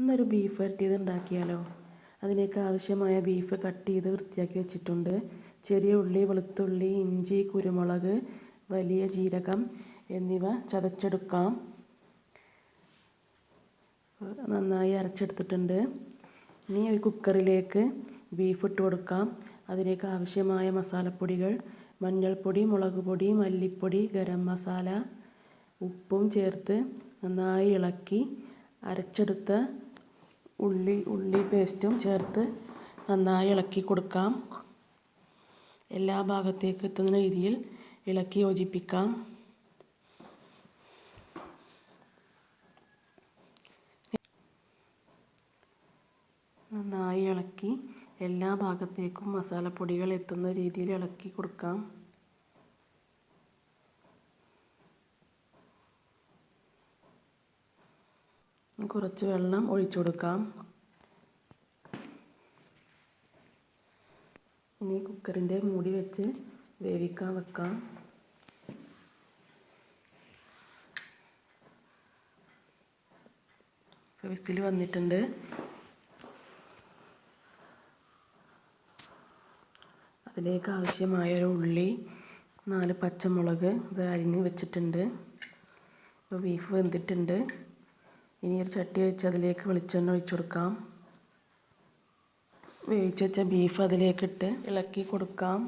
ഇന്നൊരു ബീഫ് വരട്ടിയത് ഉണ്ടാക്കിയാലോ അതിലേക്ക് ആവശ്യമായ ബീഫ് കട്ട് ചെയ്ത് വൃത്തിയാക്കി വെച്ചിട്ടുണ്ട്. ചെറിയ ഉള്ളി വെളുത്തുള്ളി ഇഞ്ചി കുരുമുളക് വലിയ ജീരകം എന്നിവ ചതച്ചെടുക്കാം. നന്നായി അരച്ചെടുത്തിട്ടുണ്ട്. ഇനി ഒരു കുക്കറിലേക്ക് ബീഫ് ഇട്ട് കൊടുക്കാം. അതിലേക്ക് ആവശ്യമായ മസാലപ്പൊടികൾ മഞ്ഞൾപ്പൊടി മുളക് പൊടി മല്ലിപ്പൊടി ഗരം മസാല ഉപ്പും ചേർത്ത് നന്നായി ഇളക്കി അരച്ചെടുത്ത ഉള്ളി ഉള്ളി പേസ്റ്റും ചേർത്ത് നന്നായി ഇളക്കി കൊടുക്കാം. എല്ലാ ഭാഗത്തേക്ക് എത്തുന്ന രീതിയിൽ ഇളക്കി യോജിപ്പിക്കാം. നന്നായി ഇളക്കി എല്ലാ ഭാഗത്തേക്കും മസാലപ്പൊടികൾ എത്തുന്ന രീതിയിൽ ഇളക്കി കൊടുക്കാം. കുറച്ച് വെള്ളം ഒഴിച്ചു കൊടുക്കാം. ഇനി കുക്കറിന്റെ മൂടി വെച്ച് വേവിക്കാൻ വെക്കാം. വിസിൽ വന്നിട്ടുണ്ട്. അതിലേക്ക് ആവശ്യമായ ഒരു ഉള്ളി നാല് പച്ചമുളക് ഇത് അരിഞ്ഞ് വെച്ചിട്ടുണ്ട്. ഇപ്പോൾ ബീഫ് വെന്തിട്ടുണ്ട്. ഇനി ഒരു ചട്ടി വെച്ച് അതിലേക്ക് വെളിച്ചെണ്ണ ഒഴിച്ചു കൊടുക്കാം. വേവിച്ച് വെച്ച ബീഫ് അതിലേക്കിട്ട് ഇളക്കി കൊടുക്കാം.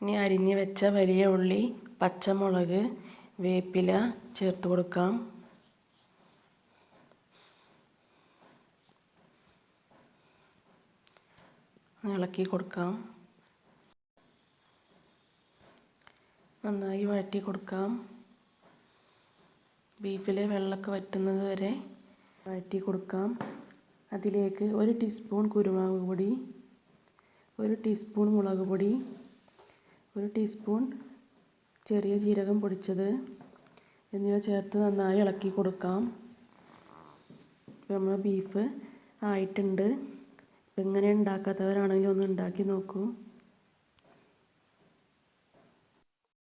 ഇനി അരിഞ്ഞ് വെച്ച വലിയ ഉള്ളി പച്ചമുളക് വേപ്പില ചേർത്ത് കൊടുക്കാം. ഇളക്കി കൊടുക്കാം. നന്നായി വഴറ്റി കൊടുക്കാം. ബീഫിലെ വെള്ളമൊക്കെ വറ്റുന്നത് വരെ വഴറ്റി കൊടുക്കാം. അതിലേക്ക് ഒരു ടീസ്പൂൺ കുരുമുളക് പൊടി ഒരു ടീസ്പൂൺ മുളക് പൊടി ഒരു ടീസ്പൂൺ ചെറിയ ജീരകം പൊടിച്ചത് എന്നിവ ചേർത്ത് നന്നായി ഇളക്കി കൊടുക്കാം. നമ്മൾ ബീഫ് ആയിട്ടുണ്ട്. ഇങ്ങനെ ഉണ്ടാക്കാത്തവരാണെങ്കിൽ ഒന്ന് ഉണ്ടാക്കി നോക്കൂ.